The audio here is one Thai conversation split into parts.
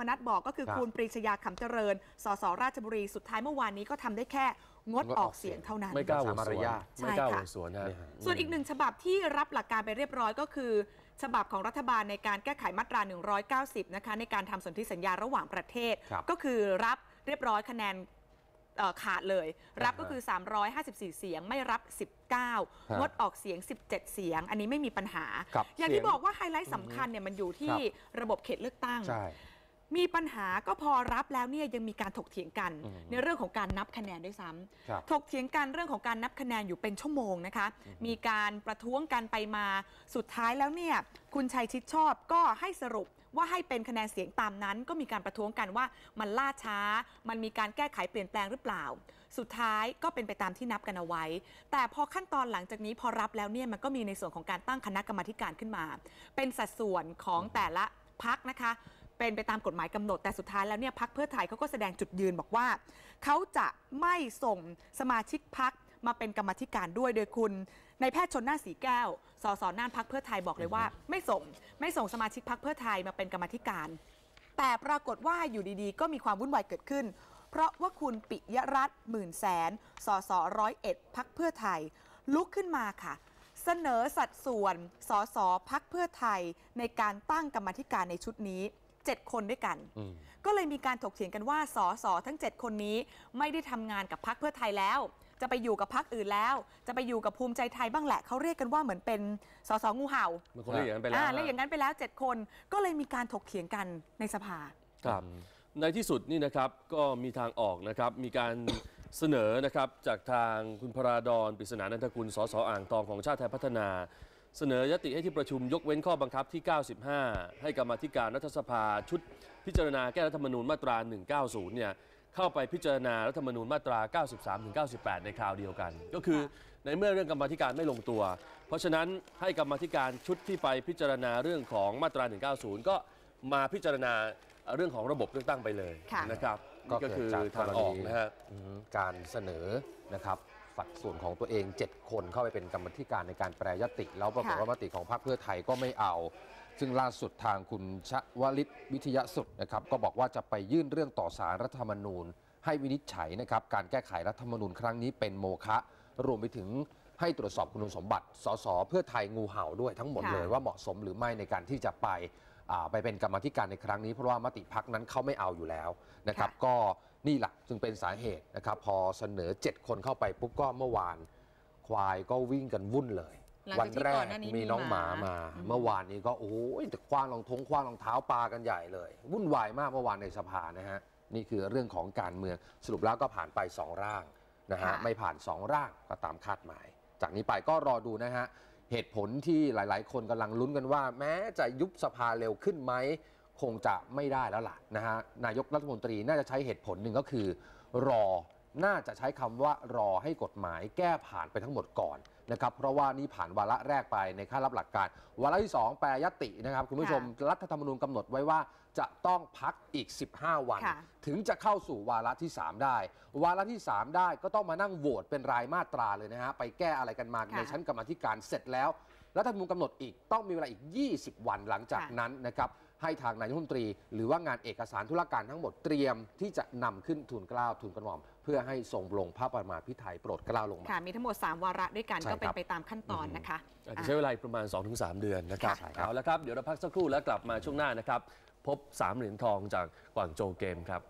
มนัทบอกก็คือครับคุณปรีชยาขำเจริญ สสราชบุรีสุดท้ายเมื่อวานนี้ก็ทำได้แค่งดออกเสียงเท่านั้น ไม่กล้าโหวตมารสวนยาทไม่กล้าใช่โหวค่ะตสวนฮะเนี่ยฮะส่วนอีกหนึ่งฉบับที่รับหลักการไปเรียบร้อยก็คือ ฉบับของรัฐบาลในการแก้ไขมาตรา 190 นะคะในการทำสนธิสัญญาระหว่างประเทศครับก็คือรับเรียบร้อยคะแนนเอ่อขาดเลย รับก็คือ 354 เสียงไม่รับ 19 งดออกเสียง 17 เสียง อันนี้ไม่มีปัญหาครับอย่างเสีที่ยงบอกว่าไฮไลท์สำคัญเนี่ยมันอยู่ที่ครับระบบเขตเลือกตั้งใช่ มีปัญหาก็พอรับแล้วเนี่ยยังมีการถกเถียงกันอืมในเรื่องของการนับคะแนนด้วยซ้ำครับถกเถียงกันเรื่องของการนับคะแนนอยู่เป็นชั่วโมงนะคะ มีการประท้วงกันไปมาสุดท้ายแล้วเนี่ยคุณชัยชิดชอบก็ให้สรุปว่าให้เป็นคะแนนเสียงตามนั้น ก็มีการประท้วงกันว่ามันล่าช้า มันมีการแก้ไขเปลี่ยนแปลงหรือเปล่า สุดท้ายก็เป็นไปตามที่นับกันเอาไว้ แต่พอขั้นตอนหลังจากนี้พอรับแล้วเนี่ยมันก็มีในส่วนของการตั้งคณะกรรมาธิการขึ้นมา เป็นสัดส่วนของแต่ละพักนะคะ เป็นไปตามกฎหมายกำหนดแต่สุดท้ายแล้วเนี่ยพักเพื่อไทยเขาก็แสดงจุดยืนบอกว่า เขาจะไม่ส่งสมาชิกพักมาเป็นกรรมาธิการด้วยโดยคุณในายแพทย์ชนน่านสีแก้ว สสน่านพักเพื่อไทยบอกเลยว่า ไม่ส่งไม่ส่งสมาชิกพักเพื่อไทยมาเป็นกรรมาธิการ แต่ปรากฏว่าอยู่ดีๆ ก็มีความวุ่นวายเกิดขึ้น เพราะว่าคุณปิยรัตน์หมื่นแสนสสร้อยเอ็ดพักเพื่อไทย ลุกขึ้นมาค่ะ เสนอสัดส่วนสสพักเพื่อไทยในการตั้งกรรมาธิการในชุดนี้ 7 คนด้วยกันอืมก็เลยมีการถกเถียงกันว่าสสทั้ง 7 คนนี้ไม่ได้ทำงานกับพักเพื่อไทยแล้ว จะไปอยู่กับพักอื่นแล้ว จะไปอยู่กับภูมิใจไทยบ้างแหละเขาเรียกกันว่าเหมือนเป็นสสงูเห่ามันคงเรียกอย่างนั้นไปแล้วอ่าฮะแล้วอย่างนั้นไปแล้ว 7 คนก็เลยมีการถกเถียงกันในสภาครับในที่สุดนี่นะครับก็มีทางออกนะครับมีการเสนอนะครับจากทางคุณพราดอนปริศนานันทกุลสสอ่างทองของชาติไทยพัฒนา เสนอยติให้ที่ประชุมยกเว้นข้อบังคับที่ 95 ให้กรรมาธิการรัฐสภาชุดพิจารณาแก้รัฐธรรมนูญมาตรา 190 เนี่ยเข้าไปพิจารณารัฐธรรมนูญมาตรา 93ถึง98 ในคราวเดียวกัน ก็คือในเมื่อเรื่องกรรมาธิการไม่ลงตัว เพราะฉะนั้นให้กรรมาธิการชุดที่ไปพิจารณาเรื่องของมาตรา 190 ก็มาพิจารณาเรื่องของระบบเลือกตั้งไปเลยค่ะนะครับก็นี่ก็เกิดคือจากทางออกนะฮะอืมการเสนอนะครับ สัดส่วนของตัวเอง 7 คนเข้าไปเป็นกรรมธิการในการแปรยติ แล้วปรากฏค่ะว่ามติของพรรคเพื่อไทยก็ไม่เอา ซึ่งล่าสุดทางคุณชวลิตวิทยาสุดนะครับก็บอกว่าจะไปยื่นเรื่องต่อสารรัฐธรรมนูญ ให้วินิจฉัยนะครับการแก้ไขรัฐธรรมนูญครั้งนี้เป็นโมฆะรวมไปถึงให้ตรวจสอบคุณสมบัติ สสเพื่อไทยงูเห่าด้วยทั้งหมดค่ะเลยว่าเหมาะสมหรือไม่ในการที่จะไปอ่าไปเป็นกรรมธิการในครั้งนี้เพราะว่ามติพักนั้นเขาไม่เอาอยู่แล้วนะครับค่ะก็ นี่แหละจึงเป็นสาเหตุนะครับพอเสนอ 7 คนเข้าไปปุ๊บก็เมื่อวาน ควายก็วิ่งกันวุ่นเลยหลังวัจากที่แรก่อกนหน้านี้มีมีน้องหมาหมามาอืมเมื่อวานนี้ก็โอ้ยแต่คว้างรองทงคว้างรองเท้าปลากันใหญ่เลย วุ่นวายมากเมื่อวานในสภานะฮะนี่คือเรื่องของการเมืองสรุปแล้วก็ผ่านไป 2 ร่างนะฮะค่ะไม่ผ่าน 2 ร่างก็ตามคาดหมาย จากนี้ไปก็รอดูนะฮะเหตุผลที่หลาย ๆ คนกำลังลุ้นกันว่า แม้จะยุบสภาเร็วขึ้นไหม คงจะไม่ได้แล้วล่ะนะฮะนายกรัฐมนตรีน่าจะใช้เหตุผลหนึ่งก็คือ รอน่าจะใช้คำว่ารอให้กฎหมายแก้ผ่านไปทั้งหมดก่อนนะครับเพราะว่านี่ผ่านวาระแรกไปในขั้นรับหลักการ วาระที่ 2 แปรยตินะครับ คุณผู้ชมรัฐธรรมนูญกำหนดไว้ว่าจะต้องพักอีก 15 วันค่ะถึงจะเข้าสู่วาระที่ 3 ได้ วาระที่ 3 ได้ก็ต้องมานั่งโหวตเป็นรายมาตราเลยนะฮะไปแก้อะไรกันมาค่ะในชั้นกรรมาธิการเสร็จแล้วรัฐธรรมนูญกำหนดอีกต้องมีเวลาอีก 20 วันหลังจากค่ะนั้นนะครับ ให้ทางนายกรัฐมนตรี หรือว่างานเอกสารธุรการทั้งหมดเตรียมที่จะนำขึ้นทูลเกล้าทูลกระหม่อม เพื่อให้ทรงลงพระประมาพิไทยโปรดเกล้าลงมาค่ะมีทั้งหมด 3 วาระด้วยกันใช่ก็เป็คนรับไปตามขั้นตอนนะคะอาจจะใช้เวลาอีกประมาณ 2-3 เดือนนะครับใช่ครับเอาละครับเดี๋ยวเราพักสักครู่แล้วกลับมาช่วงหน้านะครับพบ3เหรียญทองจากกวางโจวเกมครับ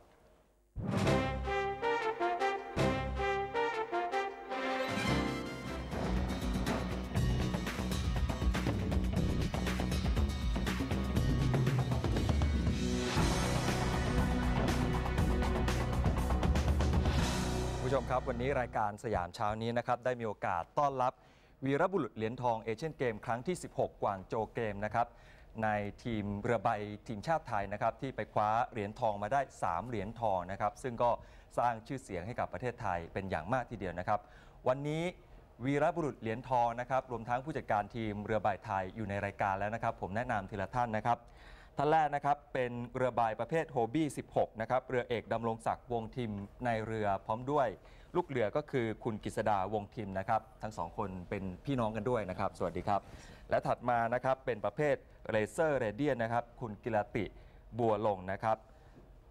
ผู้ชมครับ วันนี้รายการสยามเช้านี้นะครับได้มีโอกาสต้อนรับวีรบุรุษเหรียญทองเอเชียนเกมครั้งที่ 16 กวางโจเกมนะครับในทีมเรือใบทีมชาติไทยนะครับที่ไปคว้าเหรียญทองมาได้ 3 เหรียญทองนะครับซึ่งก็สร้างชื่อเสียงให้กับประเทศไทยเป็นอย่างมากทีเดียวนะครับ วันนี้วีรบุรุษเหรียญทองนะครับรวมทั้งผู้จัดการทีมเรือใบไทยอยู่ในรายการแล้วนะครับ ผมแนะนำทีละท่านนะครับ ท่านแรกนะครับเป็นเรือใบประเภทโฮบี้ 16 นะครับ เรือเอกดำรงศักดิ์วงทิมในเรือพร้อมด้วย ลูกเรือก็คือคุณกฤษดาวงทิมนะครับ ทั้งสองคนเป็นพี่น้องกันด้วยนะครับ สวัสดีครับ และถัดมานะครับเป็นประเภทเรเซอร์เรเดียนนะครับ คุณกิรติบัวลงนะครับ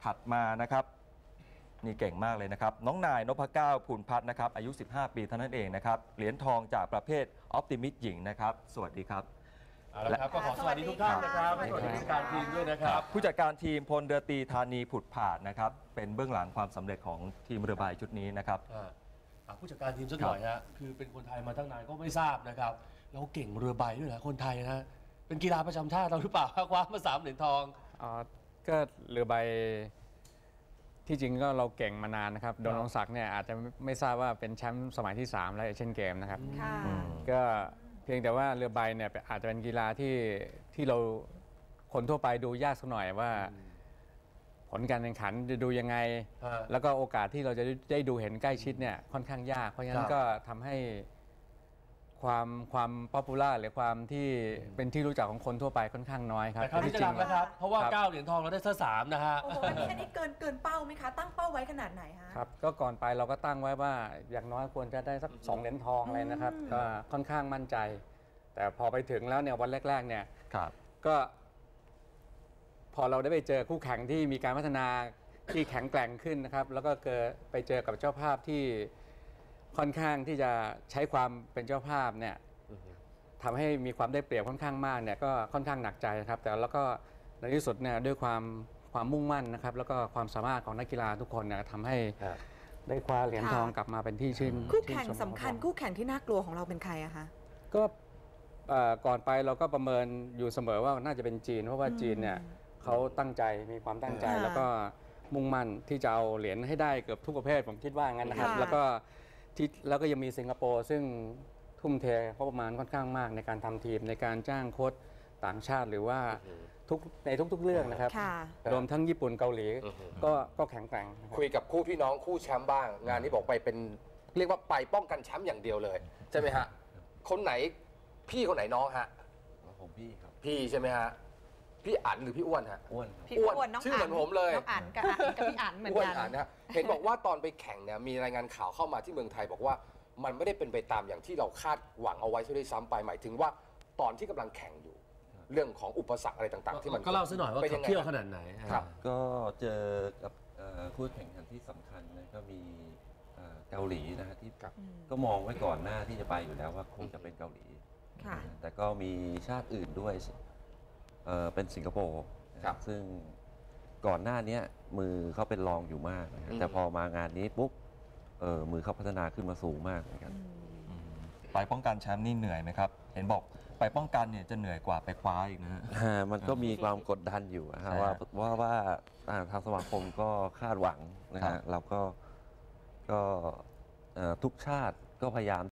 ถัดมานะครับนี่เก่งมากเลยนะครับ น้องนายนพเก้าภูลพัฒน์นะครับ อายุ 15 ปีเท่านั้นเองนะครับ เหรียญทองจากประเภทออ t ติมิสหญิงนะครับ สวัสดีครับ เอาละครับก็ขอสวัสดีทุกท่านนะครับสวัสดีสวัสดีค่ะผู้การทีมด้วยนะครับ ผู้จัดการทีมพลเรือตรีธานีผุดผาดนะครับ เป็นเบื้องหลังความสำเร็จของทีมเรือใบชุดนี้นะครับ อ่าอะผู้จัดการทีมสักหน่อยฮะคือเป็นคนไทยมาตั้งนานก็ไม่ทราบนะครับ แล้วเก่งเรือใบด้วยนะคนไทยนะฮะเป็นกีฬาประจำชาติเราหรือเปล่าคว้ามาสามเหรียญทองอ๋อก็เรือใบที่จริงก็เราเก่งมานานนะครับ โดนรงศักดิ์เนี่ยอาจจะไม่ไม่ทราบว่าเป็นแชมป์สมัยที่ 3 แล้วเอเชียนเกมนะครับ ค่ะอืมก็ เพียงแต่ว่าเรือใบเนี่ยอาจจะเป็นกีฬาที่ที่เราคนทั่วไปดูยากสักหน่อยว่า ผลการแข่งขันจะดูยังไงฮะแล้วก็โอกาสที่เราจะได้ดูเห็นใกล้ชิดเนี่ยค่อนข้างยาก เพราะฉะนั้คนรับก็ทำให้ ความความป๊อปปูล่าหรือความที่เป็นที่รู้จักของคนทั่วไปค่อนข้างน้อยครับแต่คราวนี้จะที่จริดังงแล้วครับ เพราะว่าครับเก้าเหรียญทองเราได้ซะสามนะฮะโอ้โหอันนี้อันนี้เกินเกินเป้าไหมคะ ตั้งเป้าไว้ขนาดไหนคะ ครับ ก็ก่อนไปเราก็ตั้งไว้ว่าอย่างน้อยควรจะได้สักสองเหรียญทองอะไรนะครับอืมก็ค่อนข้างมั่นใจ แต่พอไปถึงแล้วเนี่ยวันแรก ๆ เนี่ยครับ ก็ พอเราได้ไปเจอคู่แข่งที่มีการพัฒนาที่แข็งแกร่งขึ้นนะครับ แล้วก็เกิดไปเจอกับเจ้าภาพที่ ค่อนข้างที่จะใช้ความเป็นเจ้าภาพเนี่ยทำให้มีความได้เปรียบค่อนข้างมากเนี่ยก็ค่อนข้างหนักใจนะครับ แต่แล้วก็ในที่สุดเนี่ยด้วยความความมุ่งมั่นนะครับ แล้วก็ความสามารถของนักกีฬาทุกคนเนี่ยทำให้ครับได้คว้าเหรียญค่ะทองกลับมาเป็นที่ชื่นคู่แข่งชื่นชมสำคัญของคู่แข่งที่น่ากลัวของเราเป็นใครอะคะก็เอ่อก่อนไปเราก็ประเมินอยู่เสมอว่าน่าจะเป็นจีน เพราะว่าจีนเนี่ยเขาตั้งใจมีความตั้งใจค่ะแล้วก็มุ่งมั่นที่จะเอาเหรียญให้ได้เกือบทุกประเภทผมคิดว่างั้นนะครับค่ะแล้วก็ ที่แล้วก็ยังมีสิงคโปร์ซึ่งทุ่มเทงบประมาณค่อนข้างมากในการทำทีมในการจ้างโค้ชต่างชาติหรือว่าทุกในทุก ๆ เรื่องนะครับค่ะรวมทั้งญี่ปุ่นเกาหลีอือฮึก็ก็แข็งแกร่งนะครับคุยกับคู่พี่น้องคู่แชมป์บ้าง งานนี้บอกไปเป็นเรียกว่าไปป้องกันแชมป์อย่างเดียวเลย ใช่ไหมฮะ คนไหนพี่คนไหนน้องฮะผมพี่ครับ พี่ใช่ไหมฮะ พี่อั๋นหรือพี่อ้วนฮะอ้วนครับพี่อ้วนอ้วนน้องชื่อเหมือนผมเลยน้องอั๋นกับอั๋นกับพี่อั๋นเหมือนอ้วนกันอั๋นนะฮะเห็นบอกว่าตอนไปแข่งเนี่ยมีรายงานข่าวเข้ามาที่เมืองไทยบอกว่า มันไม่ได้เป็นไปตามอย่างที่เราคาดหวังเอาไว้ซะด้วยซ้ำไปหมายถึงว่าตอนที่กำลังแข่งอยู่ เรื่องของอุปสรรคอะไรต่าง ๆ ที่มันก็เล่าซะหน่อยว่าเป็นขัยับงไงเที่ยวขนาดไหนครับก็เจอกับเอ่อคู่แข่งขันที่สำคัญนะก็มีเอ่อเกาหลีนะฮะที่ครับก็มองไว้ก่อนหน้าที่จะไปอยู่แล้วว่าคงจะเป็นเกาหลีค่ะแต่ก็มีชาติอื่นด้วย เอ่อเป็นสิงคโปร์นะครับซึ่งก่อนหน้าเนี้ยมือเขาเป็นรองอยู่มากนะฮะอืม แต่พอมางานนี้ปุ๊บเออมือเขาพัฒนาขึ้นมาสูงมากเหมือนกันไปป้องกันแชมป์นี่เหนื่อยไหมครับ เห็นบอกไปป้องกันเนี่ยจะเหนื่อยกว่าไปคว้าอีกนะฮะ อ่ามันก็มีความกดดันอยู่นะฮะใช่ว่าฮะว่าว่าอ่าทางสมาคมก็คาดหวังนะครัฮะบ เราก็ก็เอ่อทุกชาติก็พยายาม